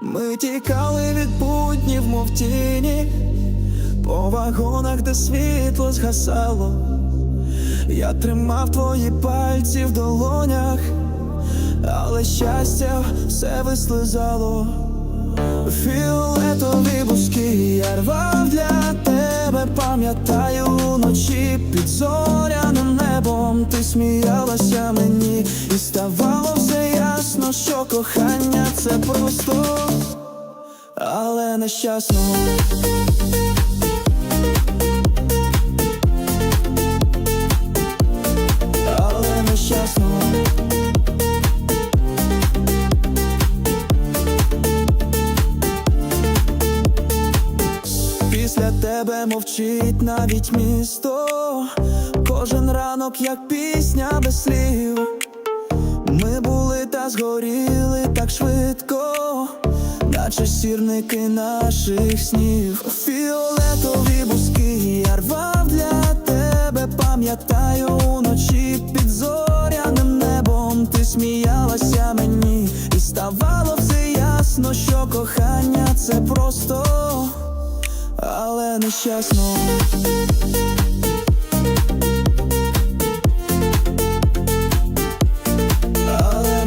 Ми тікали від буднів, мов тіні, по вагонах, де світло згасало. Я тримав твої пальці в долонях, але щастя все вислизало. Фіолетові бузки я рвав для тебе, пам'ятаю вночі під зоряним небом ти сміялася мені, і ставало все ясно, що кохання це просто, але нещасно. Але нещасно. Після тебе мовчить навіть місто, кожен ранок, як пісня без слів. Ми були та згоріли так швидко, наче сірники наших снів. Фіолетові бузки я рвав для тебе, пам'ятаю уночі під зоряним небом. Ти сміялася мені, і ставало все ясно, що кохання це просто, але нещасно. Але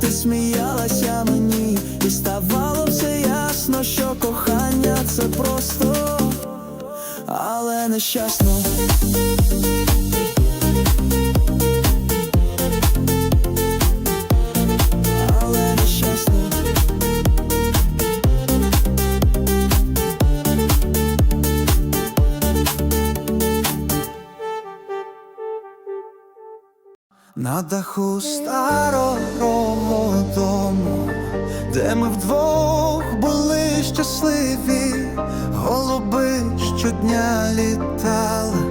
Ти сміялася мені, і ставало все ясно, що кохання це просто, але нещасно. На даху старого дому, де ми вдвох були щасливі, голуби щодня літали,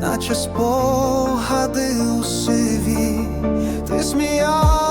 наче спогади у сиві, ти сміялась,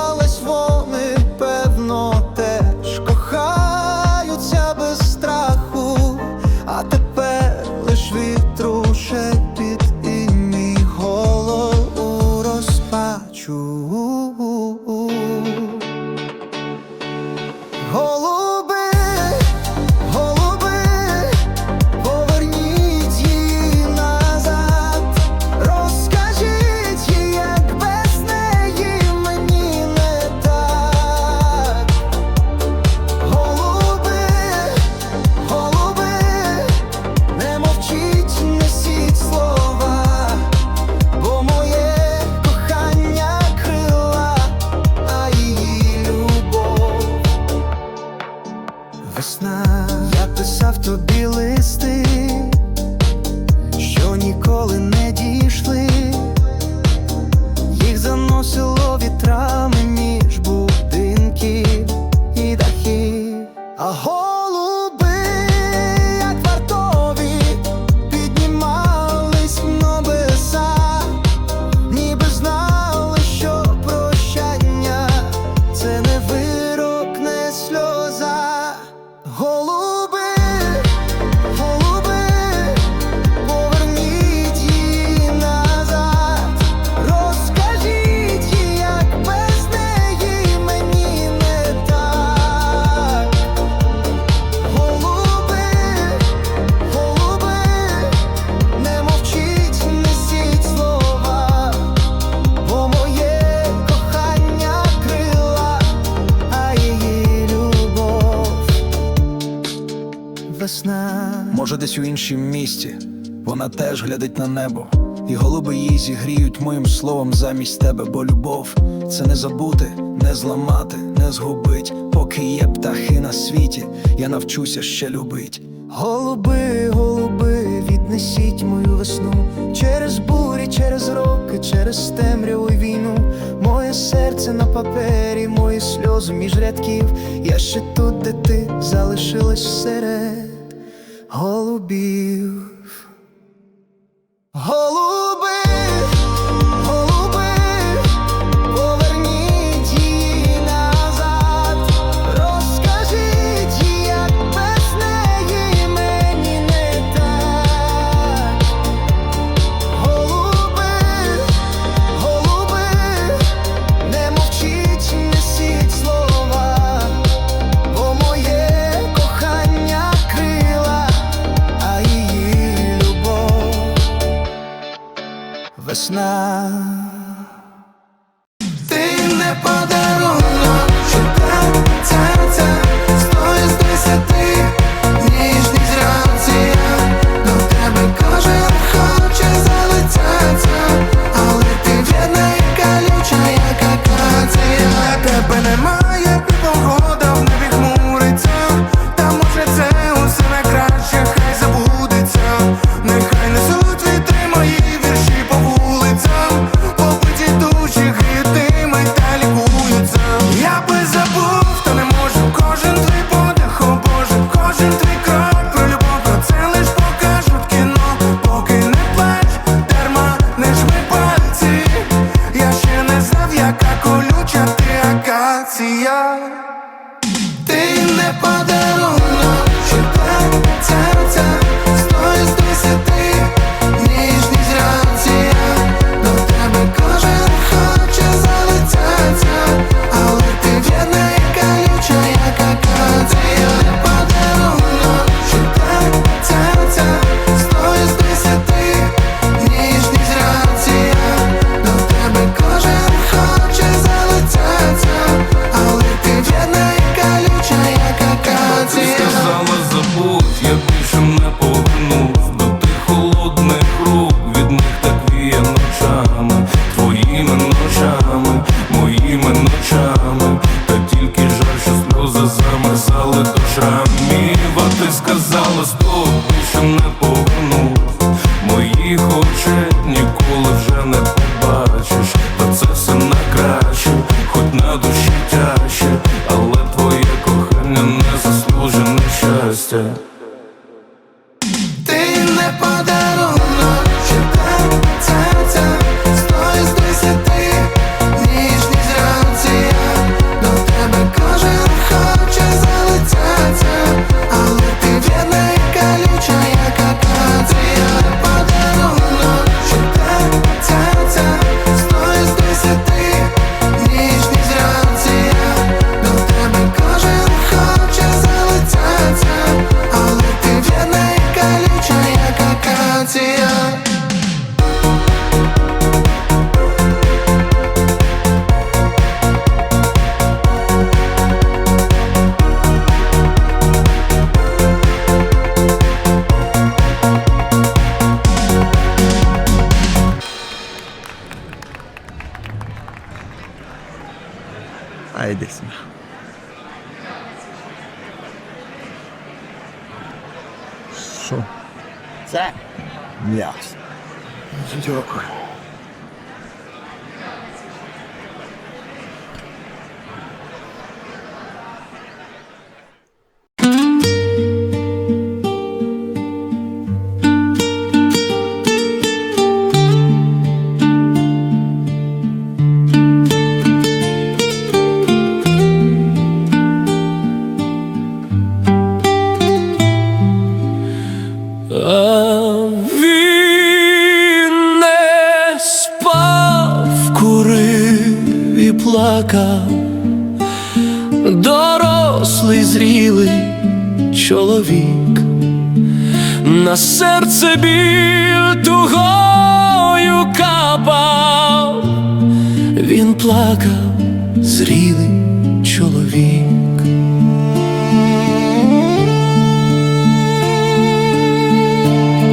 Весна, я писав тобі листи, що ніколи не дійшли, їх заносило вітрами вже десь у іншім місті, вона теж глядить на небо, і голуби її зігріють моїм словом замість тебе, бо любов це не забути, не зламати, не згубить, поки є птахи на світі, я навчуся ще любить. Голуби, голуби, віднесіть мою весну через бурі, через роки, через темряву й війну, моє серце на папері, мої сльози між рядків. Я ще тут, де ти залишилась серед. snap 진짜요? 你就可怜。милий чоловік, на серце біль тугою капав, він плакав, зрілий чоловік.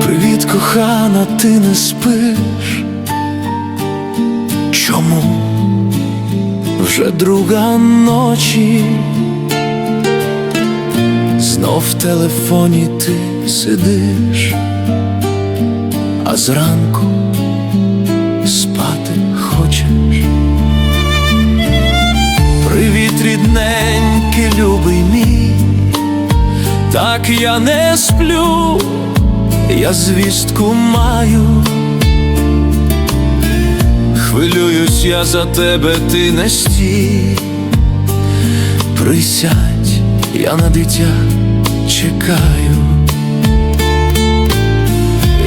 Привіт, кохана, ти не спиш. Чому вже друга ночі? Знов в телефоні ти сидиш, а зранку спати хочеш. Привіт, рідненький, любий мій, так я не сплю, я звістку маю, хвилююсь я за тебе, ти не стій, присядь я на дитя чекаю.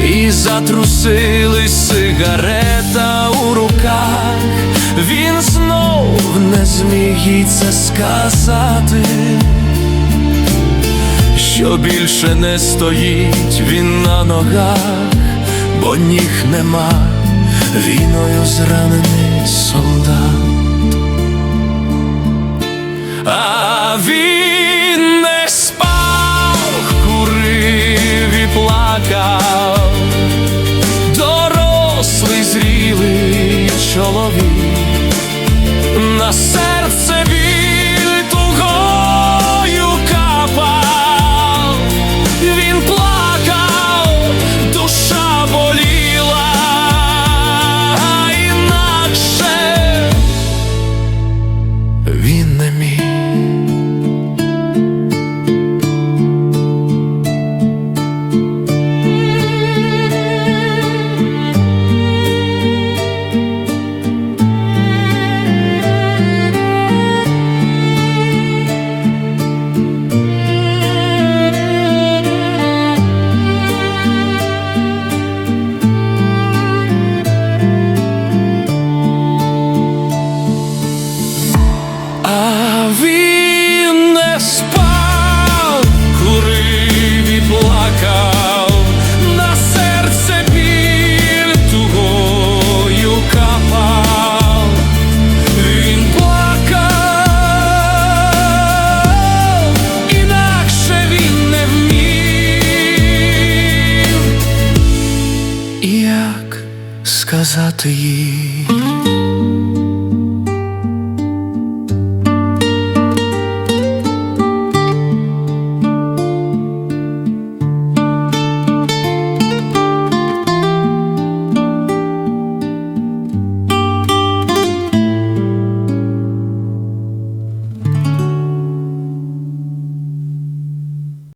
І затрусились сигарета у руках, він знов не зміг це сказати, що більше не стоїть він на ногах, бо ніг нема, війною зранений солдат. А він плакав, дорослий зрілий чоловік, 可以